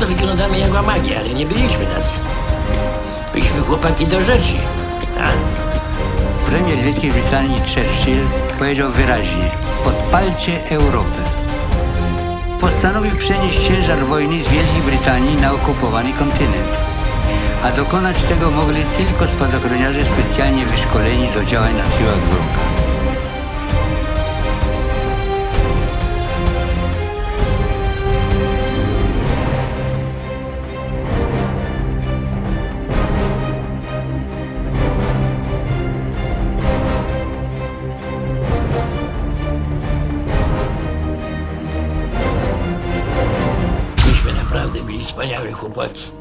to wyglądamy jak łamagi, ale nie byliśmy tacy. Byliśmy chłopaki do rzeczy. A, Premier Wielkiej Brytanii Churchill powiedział wyraźnie: podpalcie Europę. Postanowił przenieść ciężar wojny z Wielkiej Brytanii na okupowany kontynent. A dokonać tego mogli tylko spadochroniarze specjalnie wyszkoleni do działań na tyłach wroga. испанявших упасть.